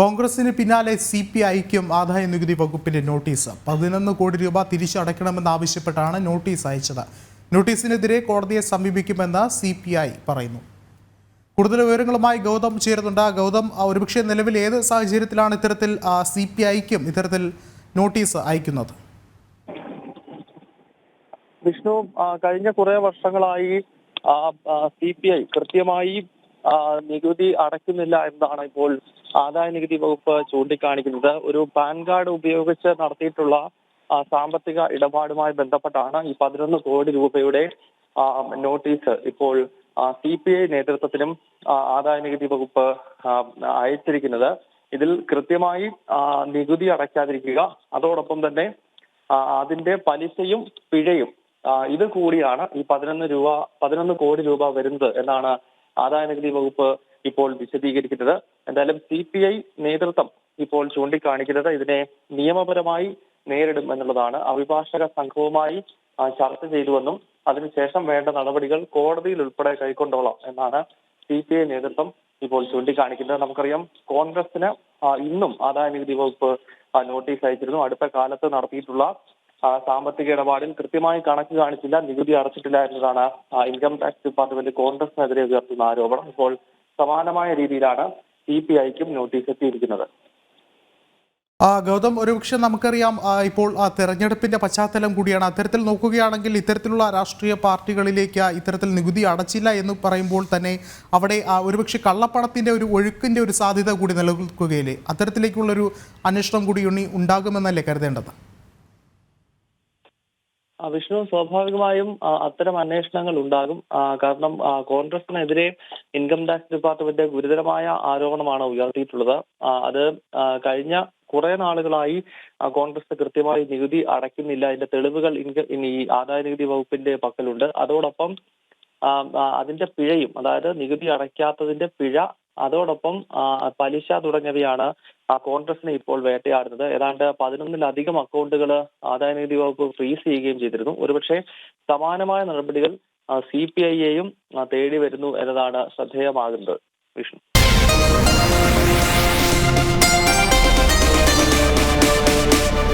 കോൺഗ്രസിന് പിന്നാലെ C P ഐക്കും ആദായ നികുതി വകുപ്പിന്റെ നോട്ടീസ്. പതിനൊന്ന് കോടി രൂപ തിരിച്ചടയ്ക്കണമെന്നാവശ്യപ്പെട്ടാണ് നോട്ടീസ് അയച്ചത്. നോട്ടീസിനെതിരെ കോടതിയെ സമീപിക്കുമെന്ന് സി പി ഐ പറയുന്നു. കൂടുതൽ വിവരങ്ങളുമായി ഗൗതം ചേരുന്നുണ്ട്. ഗൗതം ഒരുപക്ഷെ നിലവിൽ ഏത് സാഹചര്യത്തിലാണ് ഇത്തരത്തിൽ സി പി ഐക്കും ഇത്തരത്തിൽ നോട്ടീസ് അയക്കുന്നത്? വിഷ്ണു കഴിഞ്ഞ കുറെ വർഷങ്ങളായി സി പി ഐ കൃത്യമായി നികുതി അടയ്ക്കുന്നില്ല എന്നാണ് ഇപ്പോൾ ആദായ നികുതി വകുപ്പ് ചൂണ്ടിക്കാണിക്കുന്നത്. ഒരു പാൻ കാർഡ് ഉപയോഗിച്ച് നടത്തിയിട്ടുള്ള സാമ്പത്തിക ഇടപാടുമായി ബന്ധപ്പെട്ടാണ് ഈ പതിനൊന്ന് കോടി രൂപയുടെ നോട്ടീസ് ഇപ്പോൾ സി പി ഐ നേതൃത്വത്തിനും ആദായ നികുതി വകുപ്പ് അയച്ചിരിക്കുന്നത്. ഇതിൽ കൃത്യമായി നികുതി അടയ്ക്കാതിരിക്കുക അതോടൊപ്പം തന്നെ അതിന്റെ പലിശയും പിഴയും ഇത് കൂടിയാണ് ഈ പതിനൊന്ന് രൂപ പതിനൊന്ന് കോടി രൂപ വരുന്നത് എന്നാണ് ആദായ നികുതി വകുപ്പ് ഇപ്പോൾ വിശദീകരിക്കുന്നത്. എന്തായാലും സി പി ഐ നേതൃത്വം ഇപ്പോൾ ചൂണ്ടിക്കാണിക്കുന്നത് ഇതിനെ നിയമപരമായി നേരിടും എന്നുള്ളതാണ്. അഭിഭാഷക സംഘവുമായി ചർച്ച ചെയ്തുവെന്നും അതിനുശേഷം വേണ്ട നടപടികൾ കോടതിയിൽ ഉൾപ്പെടെ കൈക്കൊണ്ടോളാം എന്നാണ് സി പി ഐ നേതൃത്വം ഇപ്പോൾ ചൂണ്ടിക്കാണിക്കുന്നത്. നമുക്കറിയാം കോൺഗ്രസിന് ഇന്നും ആദായനികുതി വകുപ്പ് നോട്ടീസ് അയച്ചിരുന്നു. അടുത്ത കാലത്ത് നടത്തിയിട്ടുള്ള സാമ്പത്തിക ഇടപാടിൽ കൃത്യമായി കണക്ക് കാണിച്ചില്ല നികുതി അടച്ചിട്ടില്ല എന്നതാണ് ഇൻകം ടാക്സ് ഡിപ്പാർട്ട്മെന്റ് കോൺഗ്രസിനെതിരെ ഉയർത്തുന്ന ആരോപണം. ഇപ്പോൾ സമാനമായ രീതിയിലാണ് സി പി ഐക്കും നോട്ടീസ് എത്തിയിരിക്കുന്നത്. ഗൗതം ഒരുപക്ഷെ നമുക്കറിയാം ഇപ്പോൾ തെരഞ്ഞെടുപ്പിന്റെ പശ്ചാത്തലം കൂടിയാണ്. അത്തരത്തിൽ നോക്കുകയാണെങ്കിൽ ഇത്തരത്തിലുള്ള രാഷ്ട്രീയ പാർട്ടികളിലേക്ക് ഇത്തരത്തിൽ നികുതി അടച്ചില്ല എന്ന് പറയുമ്പോൾ തന്നെ അവിടെ ഒരുപക്ഷെ കള്ളപ്പണത്തിന്റെ ഒരു ഒഴുക്കിന്റെ ഒരു സാധ്യത കൂടി നിലനിൽക്കുകയില്ലേ? അത്തരത്തിലേക്കുള്ള ഒരു അന്വേഷണം കൂടി ഉണ്ണി ഉണ്ടാകുമെന്നല്ലേ കരുതേണ്ടത്? വിഷ്ണു സ്വാഭാവികമായും അത്തരം അന്വേഷണങ്ങൾ ഉണ്ടാകും. കാരണം കോൺഗ്രസിനെതിരെ ഇൻകം ടാക്സ് ഡിപ്പാർട്ട്മെന്റ് ഗുരുതരമായ ആരോപണമാണ് ഉയർത്തിയിട്ടുള്ളത്. അത് കഴിഞ്ഞ കുറെ നാളുകളായി കോൺഗ്രസ് കൃത്യമായി നികുതി അടയ്ക്കുന്നില്ല. അതിന്റെ തെളിവുകൾ ഇൻകം ഈ ആദായ നികുതി വകുപ്പിന്റെ പക്കലുണ്ട്. അതോടൊപ്പം അതിന്റെ പിഴയും അതായത് നികുതി അടയ്ക്കാത്തതിന്റെ പിഴ അതോടൊപ്പം പലിശ തുടങ്ങിയവയാണ് കോൺഗ്രസിനെ ഇപ്പോൾ വേട്ടയാടുന്നത്. ഏതാണ്ട് പതിനൊന്നിലധികം അക്കൗണ്ടുകൾ ആദായ നികുതി വകുപ്പ് ഫ്രീസ് ചെയ്യുകയും ചെയ്തിരുന്നു. ഒരുപക്ഷെ സമാനമായ നടപടികൾ സി പി ഐയെയും തേടി വരുന്നു എന്നതാണ് ശ്രദ്ധേയമാകുന്നത് വിഷ്ണു.